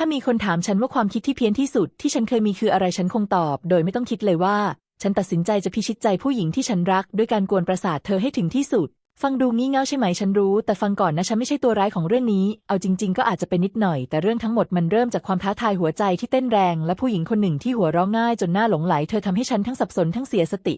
ถ้ามีคนถามฉันว่าความคิดที่เพี้ยนที่สุดที่ฉันเคยมีคืออะไรฉันคงตอบ โดยไม่ต้องคิดเลยว่า ฉันตัดสินใจจะพิชิตใจผู้หญิงที่ฉันรัก ด้วยการกวนประสาทเธอให้ถึงที่สุด ฟังดูงี่เง่าใช่ไหมฉันรู้ แต่ฟังก่อนนะฉันไม่ใช่ตัวร้ายของเรื่องนี้ เอาจริง ๆ ก็อาจจะเป็นนิดหน่อย แต่เรื่องทั้งหมดมันเริ่มจากความท้าทายหัวใจที่เต้นแรง และผู้หญิงคนหนึ่งที่หัวเราะง่ายจนหน้าหลงไหล เธอทำให้ฉันทั้งสับสนทั้งเสียสติ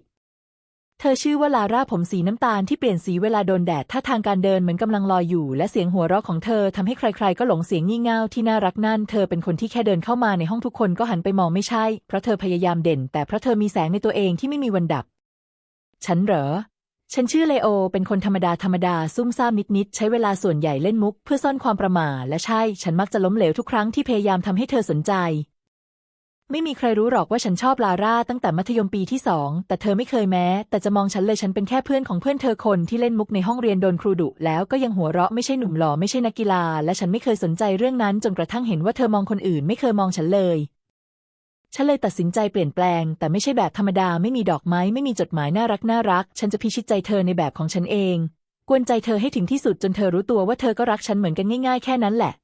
เธอชื่อว่าลาร่าผมสีน้ำตาลที่เปลี่ยนสีเวลาโดนแดดท่าทางการเดินเหมือนกำลังลอยอยู่ และเสียงหัวเราะของเธอทำให้ใครๆ ก็หลงเสียงงี่เง่าที่น่ารักนั่น เธอเป็นคนที่แค่เดินเข้ามาในห้องทุกคนก็หันไปมองไม่ใช่ เพราะเธอพยายามเด่น แต่เพราะเธอมีแสงในตัวเองที่ไม่มีวันดับ ฉันเหรอ ฉันชื่อเลโอ เป็นคนธรรมดาธรรมดาซุ่มซ่ามนิดๆใช้เวลาส่วนใหญ่เล่นมุก เพื่อซ่อนความประหม่าและใช่ ฉันมักจะล้มเหลวทุกครั้งที่พยายามทำให้เธอสนใจ ไม่มีใครรู้หรอกว่าฉันชอบลาร่าตั้งแต่มัธยมปีที่สองแต่เธอไม่เคยแม้ แต่จะมองฉันเลยฉันเป็นแค่เพื่อนของเพื่อนเธอคนที่เล่นมุกในห้องเรียนโดนครูดุแล้วก็ยังหัวเราะไม่ใช่หนุ่มหล่อไม่ใช่นักกีฬา และฉันไม่เคยสนใจเรื่องนั้นจนกระทั่งเห็นว่าเธอมองคนอื่นไม่เคยมองฉันเลย ฉันเลยตัดสินใจเปลี่ยนแปลง แต่ไม่ใช่แบบธรรมดาไม่มีดอกไม้ไม่มีจดหมายน่ารักน่ารัก ฉันจะพิชิตใจเธอในแบบของฉันเอง กวนใจเธอให้ถึงที่สุดจนเธอรู้ตัวว่าเธอก็รักฉันเหมือนกันง่าย ๆ แค่นั้นแหละ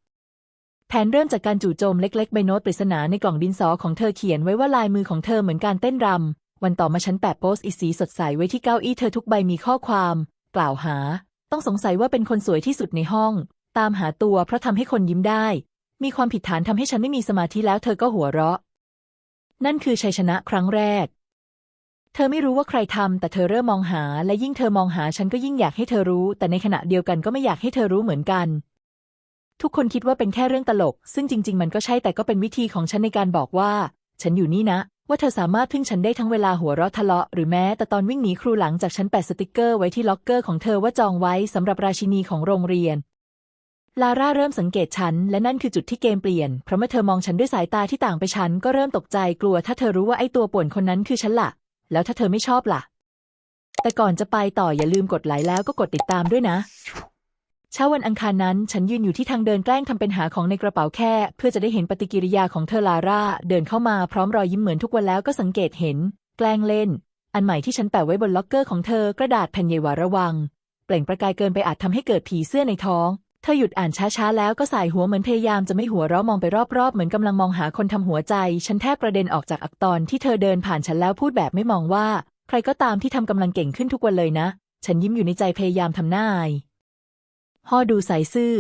แผนเริ่มจากการจู่โจมเล็กๆ ใบโน้ตปริศนาในกล่องดินสอของเธอเขียนไว้ว่าลายมือของเธอเหมือนการเต้นรำ วันต่อมาฉันแปะโปสอีสีสดใสไว้ที่เก้าอี้เธอทุกใบมีข้อความ กล่าวหา ต้องสงสัยว่าเป็นคนสวยที่สุดในห้อง ตามหาตัวเพราะทำให้คนยิ้มได้ มีความผิดฐานทำให้ฉันไม่มีสมาธิแล้วเธอก็หัวเราะ นั่นคือชัยชนะครั้งแรก เธอไม่รู้ว่าใครทำแต่เธอเริ่มมองหา และยิ่งเธอมองหาฉันก็ยิ่งอยากให้เธอรู้ แต่ในขณะเดียวกันก็ไม่อยากให้เธอรู้เหมือนกัน ทุกคนคิดว่าเป็นแค่เรื่องตลก ซึ่งจริง ๆ มันก็ใช่แต่ก็เป็นวิธีของฉันในการบอกว่า ฉันอยู่นี่นะ ว่าเธอสามารถพึ่งฉันได้ทั้งเวลาหัวเราะทะเลาะหรือแม้แต่ตอนวิ่งหนีครูหลังจากฉันแปะสติกเกอร์ไว้ที่ล็อกเกอร์ของเธอว่าจองไว้สำหรับราชินีของโรงเรียนลาร่าเริ่มสังเกตฉัน และนั่นคือจุดที่เกมเปลี่ยน เพราะเมื่อเธอมองฉันด้วยสายตาที่ต่างไปฉันก็เริ่มตกใจกลัว ถ้าเธอรู้ว่าไอ้ตัวป่วนคนนั้นคือฉันล่ะ แล้วถ้าเธอไม่ชอบล่ะ แต่ก่อนจะไปต่ออย่าลืมกดไลค์แล้วก็กดติดตามด้วยนะ เช้าวันอังคารนั้น ฉันยืนอยู่ที่ทางเดินแกล้งทำเป็นหาของในกระเป๋าแค่ เพื่อจะได้เห็นปฏิกิริยาของเธอลาร่า เดินเข้ามาพร้อมรอยยิ้มเหมือนทุกวันแล้วก็สังเกตเห็น แกล้งเล่น อันใหม่ที่ฉันแปะไว้บนล็อกเกอร์ของเธอกระดาษแผ่นใหญ่หวาระวัง เปล่งประกายเกินไปอาจทำให้เกิดผีเสื้อในท้องเธอหยุดอ่านช้าๆแล้วก็สายหัวเหมือนพยายามจะไม่หัวเราะมองไปรอบๆ เหมือนกำลังมองหาคนทำหัวใจ ฉันแทบกระเด็นออกจากอักตอนที่เธอเดินผ่านฉันแล้วพูดแบบไม่มองว่า ใครก็ตามที่ทำกำลังเก่งขึ้นทุกวันเลยนะ ฉันยิ้มอยู่ในใจพยายามทำหน้าอาย ฮอดูใสซื่อ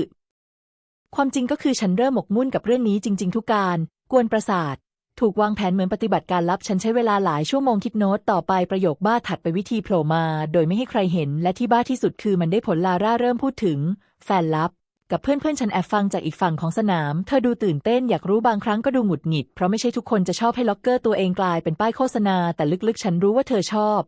ความจริงก็คือฉันเริ่มหมกมุ่นกับเรื่องนี้จริง ๆ ทุกการ กวนประสาท ถูกวางแผนเหมือนปฏิบัติการลับ ฉันใช้เวลาหลายชั่วโมงคิดโน้ตต่อไปประโยคบ้าถัดไปวิธีโผล่มา โดยไม่ให้ใครเห็น และที่บ้าที่สุดคือมันได้ผลลาร่าเริ่มพูดถึง แฟนลับ กับเพื่อนๆฉันแอบฟังจากอีกฝั่งของสนาม เธอดูตื่นเต้นอยากรู้บางครั้งก็ดูหงุดหงิด เพราะไม่ใช่ทุกคนจะชอบให้ล็อกเกอร์ตัวเองกลายเป็นป้ายโฆษณา แต่ลึกๆ ฉันรู้ว่าเธอชอบ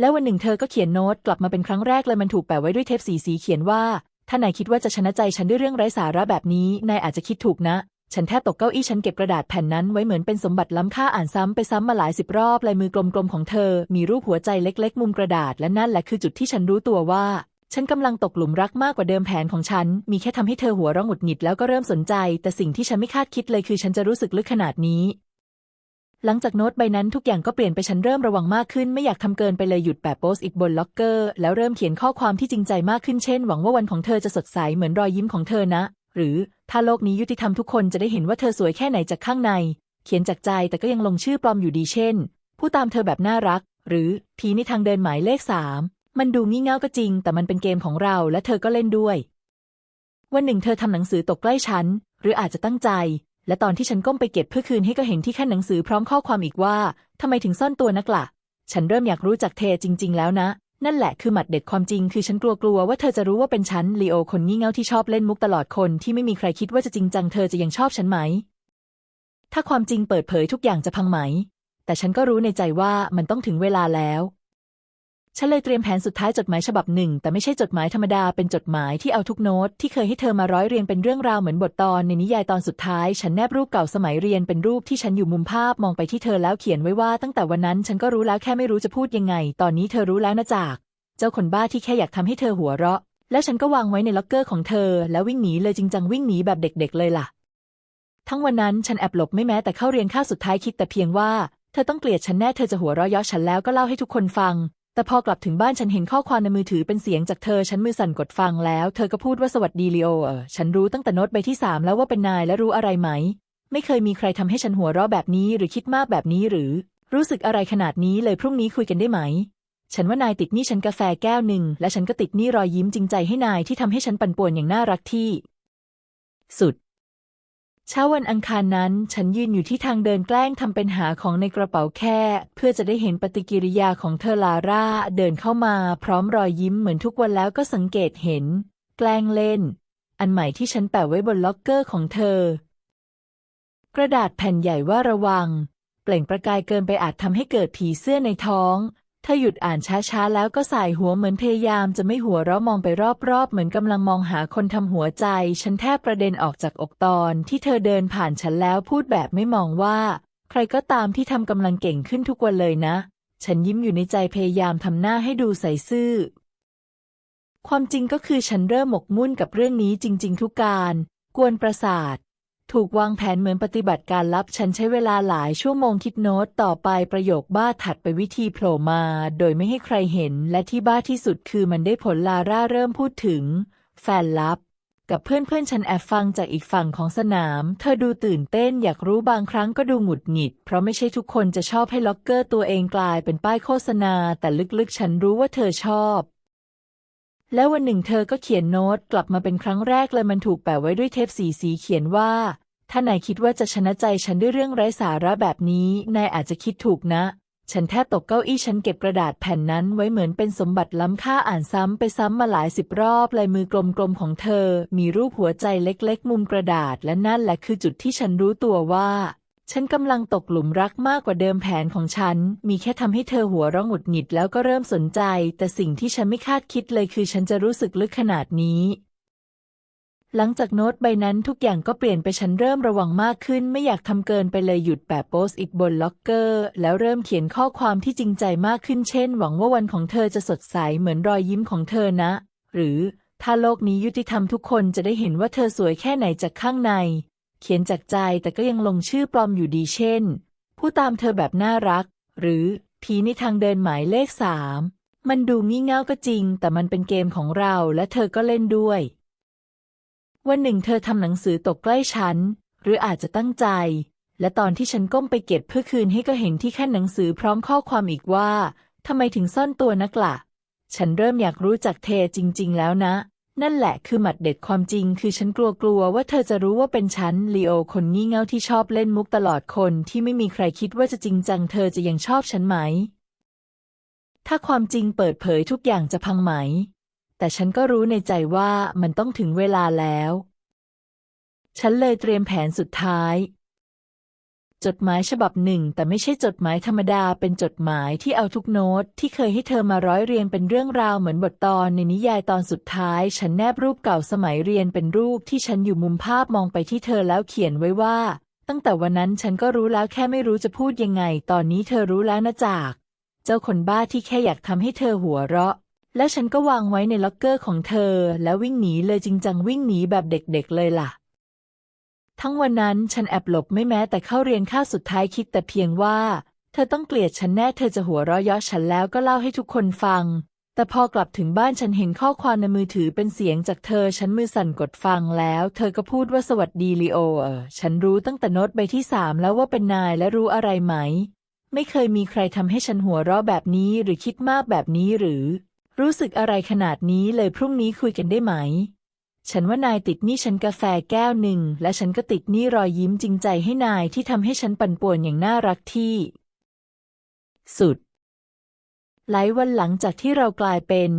แล้ววันหนึ่งเธอก็เขียนโน้ตกลับมาเป็นครั้งแรกเลยมันถูกแปะไว้ด้วยเทปสีสีเขียนว่า ถ้านายคิดว่าจะชนะใจฉันด้วยเรื่องไร้สาระแบบนี้ นายอาจจะคิดถูกนะ ฉันแทบตกเก้าอี้ฉันเก็บกระดาษแผ่นนั้นไว้เหมือนเป็นสมบัติล้ำค่าอ่านซ้ำไปซ้ำมาหลายสิบรอบลายมือกลมๆของเธอ มีรูปหัวใจเล็ก ๆ มุมกระดาษและนั่นแหละคือจุดที่ฉันรู้ตัวว่า ฉันกำลังตกหลุมรักมากกว่าเดิมแผนของฉัน มีแค่ทำให้เธอหัวเราะหงุดหงิดแล้วก็เริ่มสนใจ แต่สิ่งที่ฉันไม่คาดคิดเลยคือฉันจะรู้สึกลึกขนาดนี้ หลังจากโน้ตใบนั้นทุกอย่างก็เปลี่ยนไปฉันเริ่มระวังมากขึ้นไม่อยากทำเกินไปเลยหยุดแปะโพสอีกบนล็อกเกอร์ แล้วเริ่มเขียนข้อความที่จริงใจมากขึ้นเช่นหวังว่าวันของเธอจะสดใสเหมือนรอยยิ้มของเธอนะ หรือถ้าโลกนี้ยุติธรรมทุกคนจะได้เห็นว่าเธอสวยแค่ไหนจากข้างใน เขียนจากใจแต่ก็ยังลงชื่อปลอมอยู่ดีเช่น ผู้ตามเธอแบบน่ารัก หรือผีในทางเดินหมายเลขสามมันดูงี่เง่าก็จริง แต่มันเป็นเกมของเราและเธอก็เล่นด้วย วันหนึ่งเธอทำหนังสือตกใกล้ฉัน หรืออาจจะตั้งใจ และตอนที่ฉันก้มไปเก็บเพื่อคืนให้ก็เห็นที่ขั้นหนังสือพร้อมข้อความอีกว่าทำไมถึงซ่อนตัวนักละ่ะ ฉันเริ่มอยากรู้จักเธอจริง ๆ แล้วนะ นั่นแหละคือหมัดเด็ดความจริง คือฉันกลัวๆว่าเธอจะรู้ว่าเป็นฉันลีโอคนงี่เง่าที่ชอบเล่นมุกตลอดคนที่ไม่มีใครคิดว่าจะจริงจังเธอจะยังชอบฉันไหม ถ้าความจริงเปิดเผยทุกอย่างจะพังไหม แต่ฉันก็รู้ในใจว่ามันต้องถึงเวลาแล้ว ฉันเลยเตรียมแผนสุดท้ายจดหมายฉบับหนึ่ง แต่ไม่ใช่จดหมายธรรมดาเป็นจดหมายที่เอาทุกโน้ตที่เคยให้เธอมาร้อยเรียงเป็นเรื่องราวเหมือนบทตอนในนิยายตอนสุดท้าย ฉันแนบรูปเก่าสมัยเรียนเป็นรูปที่ฉันอยู่มุมภาพมองไปที่เธอแล้วเขียนไว้ว่าตั้งแต่วันนั้นฉันก็รู้แล้วแค่ไม่รู้จะพูดยังไง ตอนนี้เธอรู้แล้วนะจาก เจ้าคนบ้าที่แค่อยากทำให้เธอหัวเราะ แล้วฉันก็วางไว้ในล็อกเกอร์ของเธอ แล้ววิ่งหนีเลยจริงจังวิ่งหนีแบบเด็ก ๆ เลยล่ะ ทั้งวันนั้นฉันแอบหลบไม่แม้แต่เข้าเรียนข้าวสุดท้ายคิดแต่เพียงว่าเธอต้องเกลียดฉันแน่เธอจะหัวเราะเยาะฉันแล้วก็เล่าให้ทุกคนฟัง แต่พอกลับถึงบ้านฉันเห็นข้อความในมือถือเป็นเสียงจากเธอ ฉันมือสั่นกดฟังแล้ว เธอก็พูดว่าสวัสดีลีโอเออฉันรู้ตั้งแต่โน้ตใบที่สามแล้วว่าเป็นนายและรู้อะไรไหม ไม่เคยมีใครทำให้ฉันหัวเราะแบบนี้หรือคิดมากแบบนี้หรือ รู้สึกอะไรขนาดนี้เลยพรุ่งนี้คุยกันได้ไหม ฉันว่านายติดหนี้ฉันกาแฟแก้วหนึ่งและฉันก็ติดหนี้รอยยิ้มจริงใจให้นายที่ทำให้ฉันปั่นป่วนอย่างน่ารักที่ สุด เช้าวันอังคารนั้น ฉันยืนอยู่ที่ทางเดินแกล้งทำเป็นหาของในกระเป๋าแค่ เพื่อจะได้เห็นปฏิกิริยาของเธอลาร่าเดินเข้ามาพร้อมรอยยิ้มเหมือนทุกวันแล้วก็สังเกตเห็น แกล้งเล่น อันใหม่ที่ฉันแปะไว้บนล็อกเกอร์ของเธอ กระดาษแผ่นใหญ่ว่าระวัง เปล่งประกายเกินไปอาจทำให้เกิดผีเสื้อในท้อง ธอหยุดอ่านช้าๆ แล้วก็สายหัวเหมือนพยายามจะไม่หัวเราะมองไปรอบๆ เหมือนกำลังมองหาคนทำหัวใจ ฉันแทบประเด็นออกจากอกตอนที่เธอเดินผ่านฉันแล้วพูดแบบไม่มองว่า ใครก็ตามที่ทำกำลังเก่งขึ้นทุกวันเลยนะ ฉันยิ้มอยู่ในใจพยายามทำหน้าให้ดูใสซื่อ ความจริงก็คือฉันเริ่มหมกมุ่นกับเรื่องนี้จริง ๆ ทุกการ กวนประสาท ถูกวางแผนเหมือนปฏิบัติการลับฉันใช้เวลาหลายชั่วโมงคิดโน้ตต่อไปประโยคบ้าถัดไปวิธีโผล่มา โดยไม่ให้ใครเห็น และที่บ้าที่สุดคือมันได้ผลลาร่าเริ่มพูดถึง แฟนลับ กับเพื่อนๆฉันแอบฟังจากอีกฝั่งของสนาม เธอดูตื่นเต้นอยากรู้บางครั้งก็ดูหงุดหงิด เพราะไม่ใช่ทุกคนจะชอบให้ล็อกเกอร์ตัวเองกลายเป็นป้ายโฆษณา แต่ลึกๆฉันรู้ว่าเธอชอบ แล้ววันหนึ่งเธอก็เขียนโน้ตกลับมาเป็นครั้งแรกเลยมันถูกแปะไว้ด้วยเทปสีสีเขียนว่า ถ้านายคิดว่าจะชนะใจฉันด้วยเรื่องไร้สาระแบบนี้ นายอาจจะคิดถูกนะ ฉันแทบตกเก้าอี้ฉันเก็บกระดาษแผ่นนั้นไว้เหมือนเป็นสมบัติล้ำค่าอ่านซ้ำไปซ้ำมาหลายสิบรอบลายมือกลมๆของเธอ มีรูปหัวใจเล็ก ๆ มุมกระดาษและนั่นแหละคือจุดที่ฉันรู้ตัวว่า ฉันกำลังตกหลุมรักมากกว่าเดิมแผนของฉัน มีแค่ทำให้เธอหัวเร้องหงุดหงิดแล้วก็เริ่มสนใจ แต่สิ่งที่ฉันไม่คาดคิดเลยคือฉันจะรู้สึกลึกขนาดนี้ หลังจากโน้ตใบนั้นทุกอย่างก็เปลี่ยนไปฉันเริ่มระวังมากขึ้น ไม่อยากทำเกินไปเลยหยุดแปะโพสอีกบนล็อกเกอร์ แล้วเริ่มเขียนข้อความที่จริงใจมากขึ้นเช่น หวังว่าวันของเธอจะสดใสเหมือนรอยยิ้มของเธอนะ หรือถ้าโลกนี้ยุติธรรมทุกคนจะได้เห็นว่าเธอสวยแค่ไหนจากข้างใน เขียนจากใจแต่ก็ยังลงชื่อปลอมอยู่ดีเช่น ผู้ตามเธอแบบน่ารัก หรือผีในทางเดินหมายเลขสามมันดูงี่เง่าก็จริง แต่มันเป็นเกมของเราและเธอก็เล่นด้วย วันหนึ่งเธอทำหนังสือตกใกล้ฉัน หรืออาจจะตั้งใจ และตอนที่ฉันก้มไปเก็บเพื่อคืนให้ก็เห็นที่แค่นหนังสือพร้อมข้อความอีกว่าทำไมถึงซ่อนตัวนักละ่ะ ฉันเริ่มอยากรู้จักเธอจริง ๆ แล้วนะ นั่นแหละคือหมัดเด็ดความจริง คือฉันกลัวๆว่าเธอจะรู้ว่าเป็นฉันลีโอคนงี่เง่าที่ชอบเล่นมุกตลอดคนที่ไม่มีใครคิดว่าจะจริงจังเธอจะยังชอบฉันไหม ถ้าความจริงเปิดเผยทุกอย่างจะพังไหม แต่ฉันก็รู้ในใจว่ามันต้องถึงเวลาแล้ว ฉันเลยเตรียมแผนสุดท้าย จดหมายฉบับหนึ่ง แต่ไม่ใช่จดหมายธรรมดาเป็นจดหมายที่เอาทุกโน้ต ที่เคยให้เธอมาร้อยเรียงเป็นเรื่องราวเหมือนบทตอนในนิยายตอนสุดท้าย ฉันแนบรูปเก่าสมัยเรียนเป็นรูปที่ฉันอยู่มุมภาพมองไปที่เธอแล้วเขียนไว้ว่า ตั้งแต่วันนั้นฉันก็รู้แล้วแค่ไม่รู้จะพูดยังไง ตอนนี้เธอรู้แล้วนะจาก เจ้าคนบ้าที่แค่อยากทำให้เธอหัวเราะและฉันก็วางไว้ในล็อกเกอร์ของเธอ แล้ววิ่งหนีเลยจริงจังวิ่งหนีแบบเด็กๆเลยล่ะ ทั้งวันนั้นฉันแอบหลบไม่แม้แต่เข้าเรียนข้าวสุดท้ายคิดแต่เพียงว่า เธอต้องเกลียดฉันแน่เธอจะหัวเราะเยาะฉันแล้วก็เล่าให้ทุกคนฟัง แต่พอกลับถึงบ้านฉันเห็นข้อความในมือถือเป็นเสียงจากเธอฉันมือสั่นกดฟังแล้ว เธอก็พูดว่าสวัสดีลีโอเออฉันรู้ตั้งแต่โน้ตใบที่สามแล้วว่าเป็นนายและรู้อะไรไหม ไม่เคยมีใครทำให้ฉันหัวเราะแบบนี้หรือคิดมากแบบนี้หรือ รู้สึกอะไรขนาดนี้เลยพรุ่งนี้คุยกันได้ไหม ฉันว่านายติดหนี้ฉันกาแฟแก้วหนึ่ง และฉันก็ติดหนี้รอยยิ้มจริงใจให้นายที่ทำให้ฉันปั่นป่วนอย่างน่ารักที่ สุด หลายวันหลังจากที่เรากลายเป็น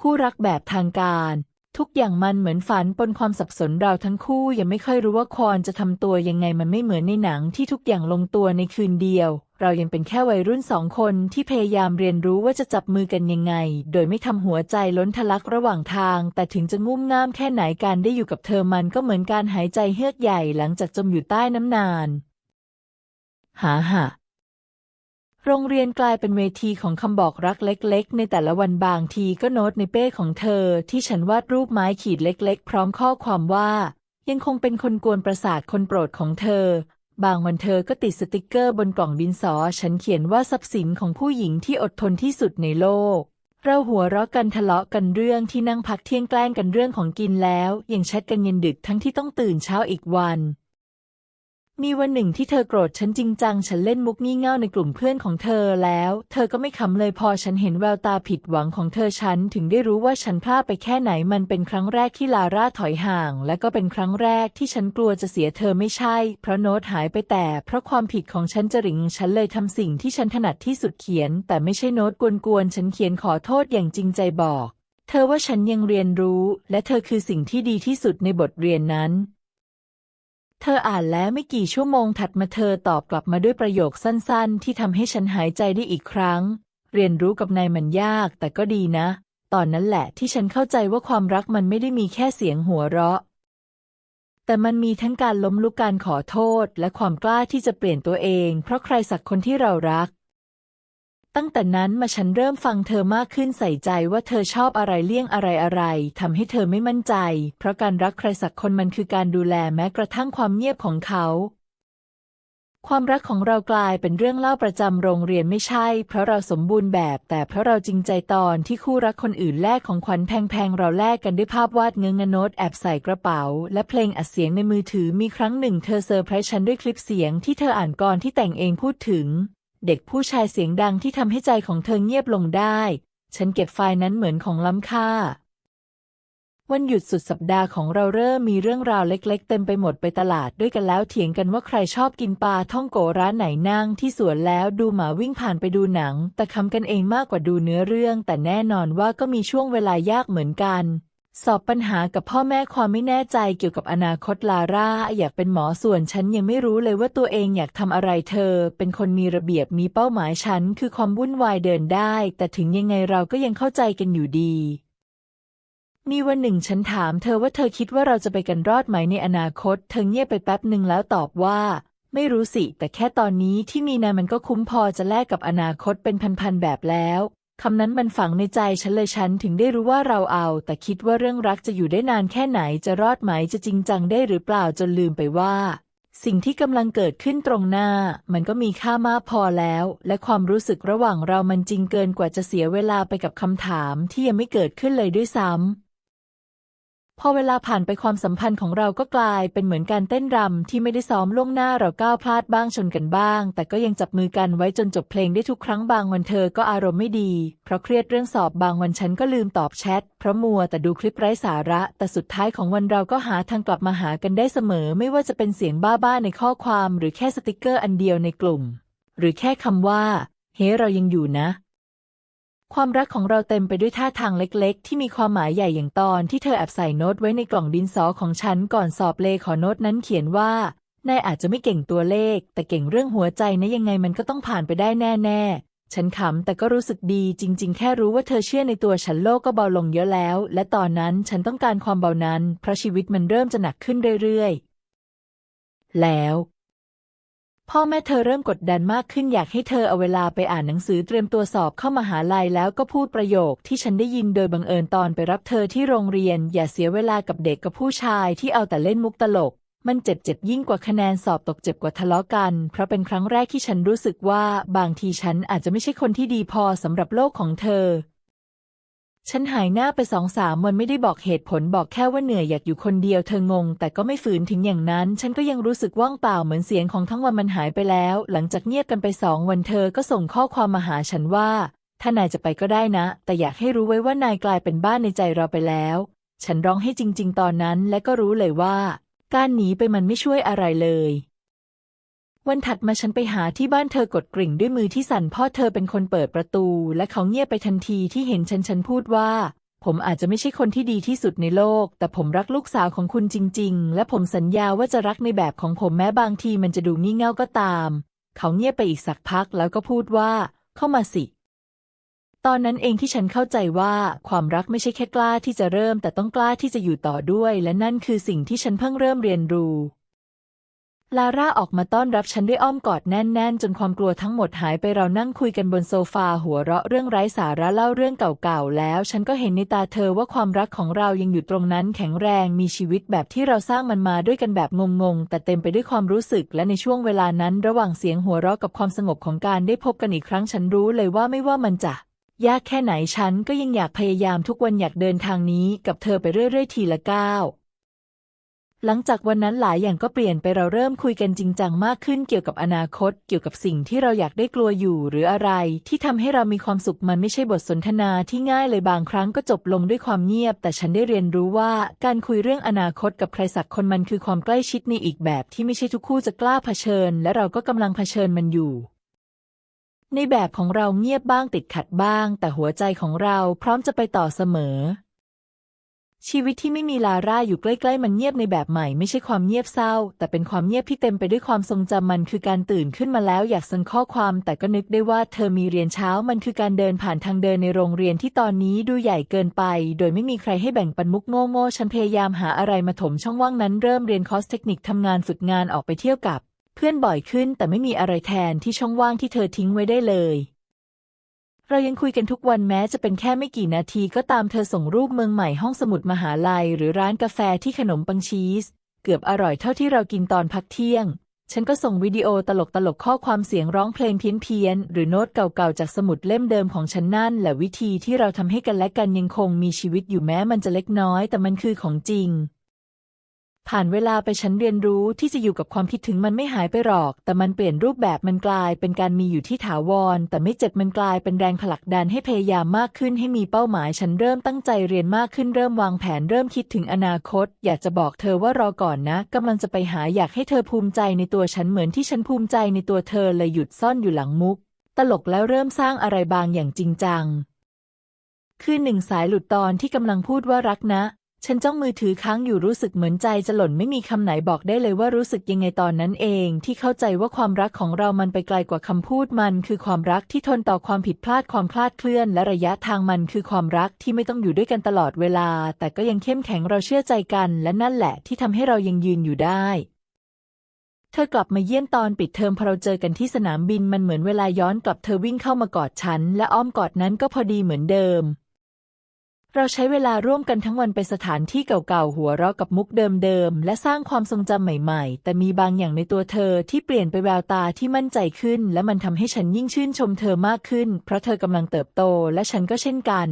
คู่รักแบบทางการ ทุกอย่างมันเหมือนฝันปนความสับสนเราทั้งคู่ยังไม่ค่อยรู้ว่าควรจะทำตัวยังไงมันไม่เหมือนในหนังที่ทุกอย่างลงตัวในคืนเดียว เรายังเป็นแค่วัยรุ่นสองคนที่พยายามเรียนรู้ว่าจะจับมือกันยังไง โดยไม่ทำหัวใจล้นทะลักระหว่างทาง แต่ถึงจะงุ่มง่ามแค่ไหนการได้อยู่กับเธอมันก็เหมือนการหายใจเฮือกใหญ่หลังจากจมอยู่ใต้น้ำนานหาหะ โรงเรียนกลายเป็นเวทีของคำบอกรักเล็ก ๆ ในแต่ละวันบางทีก็โน้ตในเป้ของเธอ ที่ฉันวาดรูปไม้ขีดเล็ก ๆ พร้อมข้อความว่า ยังคงเป็นคนกวนประสาทคนโปรดของเธอ บางวันเธอก็ติดสติกเกอร์บนกล่องดินสอ ฉันเขียนว่าทรัพย์สินของผู้หญิงที่อดทนที่สุดในโลก เราหัวเราะกันทะเลาะกันเรื่องที่นั่งพักเที่ยงแกล้งกันเรื่องของกินแล้ว ยังแชทกันเย็นดึกทั้งที่ต้องตื่นเช้าอีกวัน มีวันหนึ่งที่เธอโกรธฉันจริงจัง ฉันเล่นมุกงี่เง่าในกลุ่มเพื่อนของเธอแล้ว เธอก็ไม่ขำเลยพอฉันเห็นแววตาผิดหวังของเธอฉันถึงได้รู้ว่าฉันพลาดไปแค่ไหนมันเป็นครั้งแรกที่ลาร่าถอยห่าง และก็เป็นครั้งแรกที่ฉันกลัวจะเสียเธอไม่ใช่ เพราะโน้ตหายไปแต่ เพราะความผิดของฉันจริง ฉันเลยทำสิ่งที่ฉันถนัดที่สุดเขียน แต่ไม่ใช่โน้ตกวนๆฉันเขียนขอโทษอย่างจริงใจบอก เธอว่าฉันยังเรียนรู้ และเธอคือสิ่งที่ดีที่สุดในบทเรียนนั้น เธออ่านแล้วไม่กี่ชั่วโมงถัดมาเธอตอบกลับมาด้วยประโยคสั้นๆ ที่ทำให้ฉันหายใจได้อีกครั้ง เรียนรู้กับนายมันยากแต่ก็ดีนะ ตอนนั้นแหละที่ฉันเข้าใจว่าความรักมันไม่ได้มีแค่เสียงหัวเราะ แต่มันมีทั้งการล้มลุกการขอโทษ และความกล้าที่จะเปลี่ยนตัวเอง เพราะใครสักคนที่เรารัก ตั้งแต่นั้นมาฉันเริ่มฟังเธอมากขึ้นใส่ใจว่าเธอชอบอะไรเลี่ยงอะไรอะไรทำให้เธอไม่มั่นใจ เพราะการรักใครสักคนมันคือการดูแลแม้กระทั่งความเงียบของเขา ความรักของเรากลายเป็นเรื่องเล่าประจำโรงเรียนไม่ใช่ เพราะเราสมบูรณ์แบบ แต่เพราะเราจริงใจตอนที่คู่รักคนอื่นแลกของขวัญแพงๆเราแลกกันด้วยภาพวาดเงื้องโน้ตแอบใส่กระเป๋า และเพลงอัดเสียงในมือถือมีครั้งหนึ่งเธอเซอร์ไพรส์ฉันด้วยคลิปเสียงที่เธออ่านก่อนที่แต่งเองพูดถึง เด็กผู้ชายเสียงดังที่ทำให้ใจของเธอเงียบลงได้ ฉันเก็บไฟล์นั้นเหมือนของล้ำค่า วันหยุดสุดสัปดาห์ของเราเริ่มมีเรื่องราวเล็ก ๆ เต็มไปหมดไปตลาดด้วยกันแล้วเถียงกันว่าใครชอบกินปลาท่องโกร้านไหนนั่งที่สวนแล้วดูหมาวิ่งผ่านไปดูหนัง แต่คำกันเองมากกว่าดูเนื้อเรื่อง แต่แน่นอนว่าก็มีช่วงเวลายากเหมือนกัน สอบปัญหากับพ่อแม่ความไม่แน่ใจเกี่ยวกับอนาคตลาร่าอยากเป็นหมอส่วนฉันยังไม่รู้เลยว่าตัวเองอยากทำอะไรเธอ เป็นคนมีระเบียบมีเป้าหมายฉันคือความวุ่นวายเดินได้ แต่ถึงยังไงเราก็ยังเข้าใจกันอยู่ดี มีวันหนึ่งฉันถามเธอว่าเธอคิดว่าเราจะไปกันรอดไหมในอนาคต เธอเงียบไปแป๊บหนึ่งแล้วตอบว่า ไม่รู้สิ แต่แค่ตอนนี้ที่มีนายมันก็คุ้มพอจะแลกกับอนาคตเป็นพันๆแบบแล้ว คำนั้นมันฝังในใจฉันเลยฉันถึงได้รู้ว่าเราเอา แต่คิดว่าเรื่องรักจะอยู่ได้นานแค่ไหนจะรอดไหมจะจริงจังได้หรือเปล่าจนลืมไปว่า สิ่งที่กำลังเกิดขึ้นตรงหน้า มันก็มีค่ามากพอแล้ว และความรู้สึกระหว่างเรามันจริงเกินกว่าจะเสียเวลาไปกับคำถามที่ยังไม่เกิดขึ้นเลยด้วยซ้ำ พอเวลาผ่านไปความสัมพันธ์ของเราก็กลายเป็นเหมือนการเต้นรำที่ไม่ได้ซ้อมล่วงหน้าเราก้าวพลาดบ้างชนกันบ้าง แต่ก็ยังจับมือกันไว้จนจบเพลงได้ทุกครั้งบางวันเธอก็อารมณ์ไม่ดี เพราะเครียดเรื่องสอบบางวันฉันก็ลืมตอบแชทเพราะมัวแต่ดูคลิปไร้สาระ แต่สุดท้ายของวันเราก็หาทางกลับมาหากันได้เสมอ ไม่ว่าจะเป็นเสียงบ้าๆในข้อความ หรือแค่สติกเกอร์อันเดียวในกลุ่ม หรือแค่คำว่า เฮ้เรายังอยู่นะ ความรักของเราเต็มไปด้วยท่าทางเล็กๆ ที่มีความหมายใหญ่อย่างตอนที่เธอแอบใส่โน้ตไว้ในกล่องดินสอของฉันก่อนสอบเลขอโน้ตนั้นเขียนว่านายอาจจะไม่เก่งตัวเลข แต่เก่งเรื่องหัวใจนะยังไงมันก็ต้องผ่านไปได้แน่ ๆ ฉันขำแต่ก็รู้สึกดีจริง ๆ แค่รู้ว่าเธอเชื่อในตัวฉันโลกก็เบาลงเยอะแล้ว และตอนนั้นฉันต้องการความเบานั้น เพราะชีวิตมันเริ่มจะหนักขึ้นเรื่อยๆ แล้ว พ่อแม่เธอเริ่มกดดันมากขึ้นอยากให้เธอเอาเวลาไปอ่านหนังสือเตรียมตัวสอบเข้ามหาลัยแล้วก็พูดประโยคที่ฉันได้ยินโดยบังเอิญตอนไปรับเธอที่โรงเรียน อย่าเสียเวลากับเด็กกับผู้ชายที่เอาแต่เล่นมุกตลก มันเจ็บเจ็บยิ่งกว่าคะแนนสอบตกเจ็บกว่าทะเลาะกัน เพราะเป็นครั้งแรกที่ฉันรู้สึกว่าบางทีฉันอาจจะไม่ใช่คนที่ดีพอสำหรับโลกของเธอ ฉันหายหน้าไปสองสามวันไม่ได้บอกเหตุผลบอกแค่ว่าเหนื่อยอยากอยู่คนเดียวเธองง แต่ก็ไม่ฝืนถึงอย่างนั้น ฉันก็ยังรู้สึกว่างเปล่าเหมือนเสียงของทั้งวันมันหายไปแล้ว หลังจากเงียบกันไปสองวันเธอก็ส่งข้อความมาหาฉันว่า ถ้านายจะไปก็ได้นะ แต่อยากให้รู้ไว้ว่านายกลายเป็นบ้านในใจเราไปแล้ว ฉันร้องให้จริง ๆ ตอนนั้นและก็รู้เลยว่า การหนีไปมันไม่ช่วยอะไรเลย วันถัดมาฉันไปหาที่บ้านเธอกดกริ่งด้วยมือที่สั่นพ่อเธอเป็นคนเปิดประตู และเขาเงียบไปทันทีที่เห็นฉันฉันพูดว่า ผมอาจจะไม่ใช่คนที่ดีที่สุดในโลก แต่ผมรักลูกสาวของคุณจริง ๆ และผมสัญญาว่าจะรักในแบบของผมแม้บางทีมันจะดูงี่เง่าก็ตาม เขาเงียบไปอีกสักพักแล้วก็พูดว่า เข้ามาสิ ตอนนั้นเองที่ฉันเข้าใจว่าความรักไม่ใช่แค่กล้าที่จะเริ่ม แต่ต้องกล้าที่จะอยู่ต่อด้วย และนั่นคือสิ่งที่ฉันเพิ่งเริ่มเรียนรู้ ลาร่าออกมาต้อนรับฉันด้วยอ้อมกอดแน่น ๆ จนความกลัวทั้งหมดหายไปเรานั่งคุยกันบนโซฟาหัวเราะเรื่องไร้สาระเล่าเรื่องเก่าๆ แล้ว ฉันก็เห็นในตาเธอว่าความรักของเรายังอยู่ตรงนั้นแข็งแรงมีชีวิตแบบที่เราสร้างมันมาด้วยกันแบบงง ๆ แต่เต็มไปด้วยความรู้สึกและในช่วงเวลานั้น ระหว่างเสียงหัวเราะกับความสงบของการได้พบกันอีกครั้งฉันรู้เลยว่าไม่ว่ามันจะยากแค่ไหนฉันก็ยังอยากพยายามทุกวันอยากเดินทางนี้กับเธอไปเรื่อยๆทีละก้าว หลังจากวันนั้นหลายอย่างก็เปลี่ยนไปเราเริ่มคุยกันจริงจังมากขึ้นเกี่ยวกับอนาคต เกี่ยวกับสิ่งที่เราอยากได้กลัวอยู่ หรืออะไร ที่ทำให้เรามีความสุขมันไม่ใช่บทสนทนาที่ง่ายเลยบางครั้งก็จบลงด้วยความเงียบ แต่ฉันได้เรียนรู้ว่าการคุยเรื่องอนาคตกับใครสักคนมันคือความใกล้ชิดในอีกแบบที่ไม่ใช่ทุกคู่จะกล้าเผชิญ และเราก็กำลังเผชิญมันอยู่ในแบบของเราเงียบบ้างติดขัดบ้าง แต่หัวใจของเราพร้อมจะไปต่อเสมอ ชีวิตที่ไม่มีลาร่าอยู่ใกล้ๆ มันเงียบในแบบใหม่ ไม่ใช่ความเงียบเศร้า แต่เป็นความเงียบที่เต็มไปด้วยความทรงจำมันคือการตื่นขึ้นมาแล้วอยากส่งข้อความ แต่ก็นึกได้ว่าเธอมีเรียนเช้ามันคือการเดินผ่านทางเดินในโรงเรียนที่ตอนนี้ดูใหญ่เกินไป โดยไม่มีใครให้แบ่งปันมุกโง่ๆฉันพยายามหาอะไรมาถมช่องว่างนั้นเริ่มเรียนคอร์สเทคนิคทำงานฝึกงานออกไปเที่ยวกับ เพื่อนบ่อยขึ้น แต่ไม่มีอะไรแทนที่ช่องว่างที่เธอทิ้งไว้ได้เลย เรายังคุยกันทุกวันแม้จะเป็นแค่ไม่กี่นาทีก็ตามเธอส่งรูปเมืองใหม่ห้องสมุดมหาลัย หรือร้านกาแฟที่ขนมปังชีส เกือบอร่อยเท่าที่เรากินตอนพักเที่ยง ฉันก็ส่งวิดีโอตลกตลกๆข้อความเสียงร้องเพลงเพี้ยนๆหรือโน้ตเก่าๆจากสมุดเล่มเดิมของฉันนั่นแหละวิธีที่เราทำให้กันและกันยังคงมีชีวิตอยู่แม้มันจะเล็กน้อย แต่มันคือของจริง ผ่านเวลาไปฉันเรียนรู้ที่จะอยู่กับความคิดถึงมันไม่หายไปหรอก แต่มันเปลี่ยนรูปแบบมันกลายเป็นการมีอยู่ที่ถาวร แต่ไม่เจ็บมันกลายเป็นแรงผลักดันให้พยายามมากขึ้นให้มีเป้าหมาย ฉันเริ่มตั้งใจเรียนมากขึ้นเริ่มวางแผนเริ่มคิดถึงอนาคต อยากจะบอกเธอว่ารอก่อนนะกำลังจะไปหาอยากให้เธอภูมิใจในตัวฉันเหมือนที่ฉันภูมิใจในตัวเธอเลยหยุดซ่อนอยู่หลังมุก ตลกแล้วเริ่มสร้างอะไรบางอย่างจริงจังคือหนึ่งสายหลุดตอนที่กำลังพูดว่ารักนะ ฉันจ้องมือถือค้างอยู่รู้สึกเหมือนใจจะหล่นไม่มีคำไหนบอกได้เลยว่ารู้สึกยังไงตอนนั้นเอง ที่เข้าใจว่าความรักของเรามันไปไกลกว่าคำพูดมัน คือความรักที่ทนต่อความผิดพลาดความคลาดเคลื่อน และระยะทางมันคือความรักที่ไม่ต้องอยู่ด้วยกันตลอดเวลา แต่ก็ยังเข้มแข็งเราเชื่อใจกัน และนั่นแหละที่ทำให้เรายังยืนอยู่ได้เธอกลับมาเยี่ยมตอนปิดเทอมพอเราเจอกันที่สนามบินมันเหมือนเวลาย้อนกลับเธอวิ่งเข้ามากอดฉัน และอ้อมกอดนั้นก็พอดีเหมือนเดิม เราใช้เวลาร่วมกันทั้งวันไปสถานที่เก่าๆ หัวเราะกับมุกเดิมๆ และสร้างความทรงจำใหม่ๆ แต่มีบางอย่างในตัวเธอที่เปลี่ยนไปแววตาที่มั่นใจขึ้น และมันทำให้ฉันยิ่งชื่นชมเธอมากขึ้น เพราะเธอกำลังเติบโตและฉันก็เช่นกัน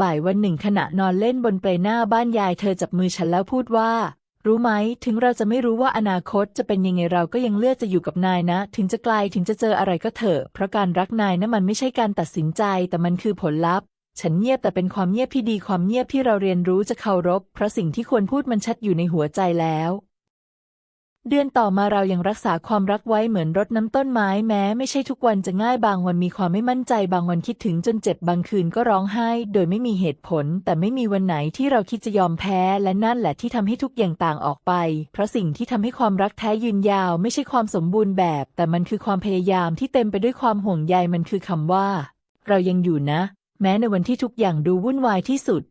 บ่ายวันหนึ่งขณะนอนเล่นบนเปลหน้าบ้านยายเธอจับมือฉันแล้วพูดว่า รู้ไหม ถึงเราจะไม่รู้ว่าอนาคตจะเป็นยังไงเราก็ยังเลือกจะอยู่กับนายนะ ถึงจะไกลถึงจะเจออะไรก็เถอะ เพราะการรักนายนะั้นมันไม่ใช่การตัดสินใจ แต่มันคือผลลัพธ์ ฉันเงียบแต่เป็นความเงียบที่ดีความเงียบที่เราเรียนรู้จะเคารพ เพราะสิ่งที่ควรพูดมันชัดอยู่ในหัวใจแล้ว เดือนต่อมาเรายังรักษาความรักไว้เหมือนรดน้ำต้นไม้แม้ ไม่ใช่ทุกวันจะง่ายบางวันมีความไม่มั่นใจบางวันคิดถึงจนเจ็บบางคืนก็ร้องไห้ โดยไม่มีเหตุผล แต่ไม่มีวันไหนที่เราคิดจะยอมแพ้ และนั่นแหละที่ทำให้ทุกอย่างต่างออกไป เพราะสิ่งที่ทำให้ความรักแท้ยืนยาว ไม่ใช่ความสมบูรณ์แบบ แต่มันคือความพยายามที่เต็มไปด้วยความห่วงใยมันคือคำว่า เรายังอยู่นะ แม้ในวันที่ทุกอย่างดูวุ่นวายที่สุด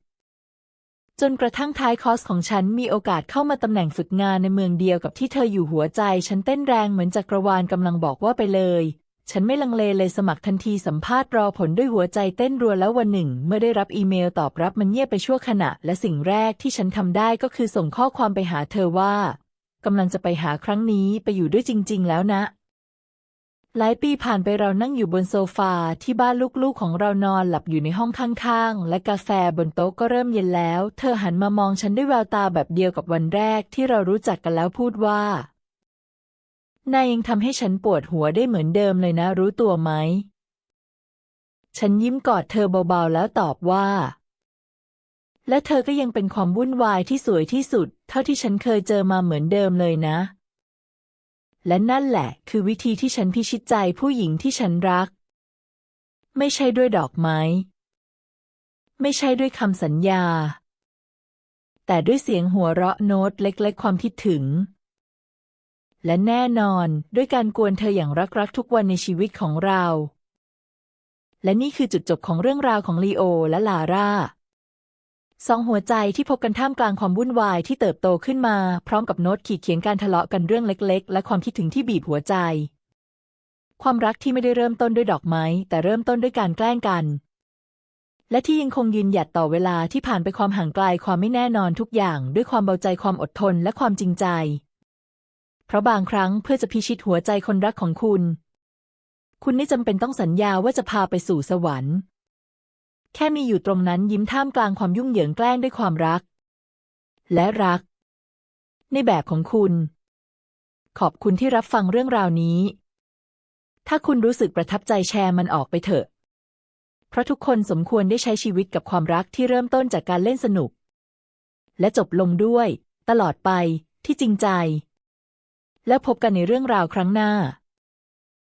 จนกระทั่งท้ายคอร์สของฉันมีโอกาสเข้ามาตำแหน่งฝึกงานในเมืองเดียวกับที่เธออยู่หัวใจ ฉันเต้นแรงเหมือนจักรวาลกำลังบอกว่าไปเลย ฉันไม่ลังเลเลยสมัครทันทีสัมภาษณ์รอผลด้วยหัวใจเต้นรัวแล้ววันหนึ่ง เมื่อได้รับอีเมลตอบรับมันเงียบไปชั่วขณะ และสิ่งแรกที่ฉันทำได้ก็คือส่งข้อความไปหาเธอว่ากำลังจะไปหาครั้งนี้ไปอยู่ด้วยจริง ๆ แล้วนะ หลายปีผ่านไปเรานั่งอยู่บนโซฟาที่บ้านลูกๆของเรานอนหลับอยู่ในห้องข้างๆ และกาแฟบนโต๊ะก็เริ่มเย็นแล้ว เธอหันมามองฉันด้วยแววตาแบบเดียวกับวันแรกที่เรารู้จักกันแล้วพูดว่านายยังทำให้ฉันปวดหัวได้เหมือนเดิมเลยนะ รู้ตัวไหม ฉันยิ้มกอดเธอเบาๆแล้วตอบว่า และเธอก็ยังเป็นความวุ่นวายที่สวยที่สุด เท่าที่ฉันเคยเจอมาเหมือนเดิมเลยนะ และนั่นแหละ คือวิธีที่ฉันพิชิตใจผู้หญิงที่ฉันรัก ไม่ใช่ด้วยดอกไม้ ไม่ใช่ด้วยคำสัญญา แต่ด้วยเสียงหัวเราะโน้ตเล็กๆความคิดถึง และแน่นอนด้วยการกวนเธออย่างรักๆทุกวันในชีวิตของเรา และนี่คือจุดจบของเรื่องราวของลีโอและลาร่า สองหัวใจที่พบกันท่ามกลางความวุ่นวายที่เติบโตขึ้นมา พร้อมกับโน้ตขีดเขียนการทะเลาะกันเรื่องเล็กๆ และความคิดถึงที่บีบหัวใจ ความรักที่ไม่ได้เริ่มต้นด้วยดอกไม้ แต่เริ่มต้นด้วยการแกล้งกัน และที่ยังคงยืนหยัดต่อเวลาที่ผ่านไปความห่างไกลความไม่แน่นอนทุกอย่าง ด้วยความเบาใจความอดทนและความจริงใจ เพราะบางครั้งเพื่อจะพิชิตหัวใจคนรักของคุณ คุณไม่จำเป็นต้องสัญญาว่าจะพาไปสู่สวรรค์ แค่มีอยู่ตรงนั้นยิ้มท่ามกลางความยุ่งเหยิงแกล้งด้วยความรัก และรัก ในแบบของคุณ ขอบคุณที่รับฟังเรื่องราวนี้ ถ้าคุณรู้สึกประทับใจแชร์มันออกไปเถอะ เพราะทุกคนสมควรได้ใช้ชีวิตกับความรักที่เริ่มต้นจากการเล่นสนุก และจบลงด้วย ตลอดไปที่จริงใจ แล้วพบกันในเรื่องราวครั้งหน้า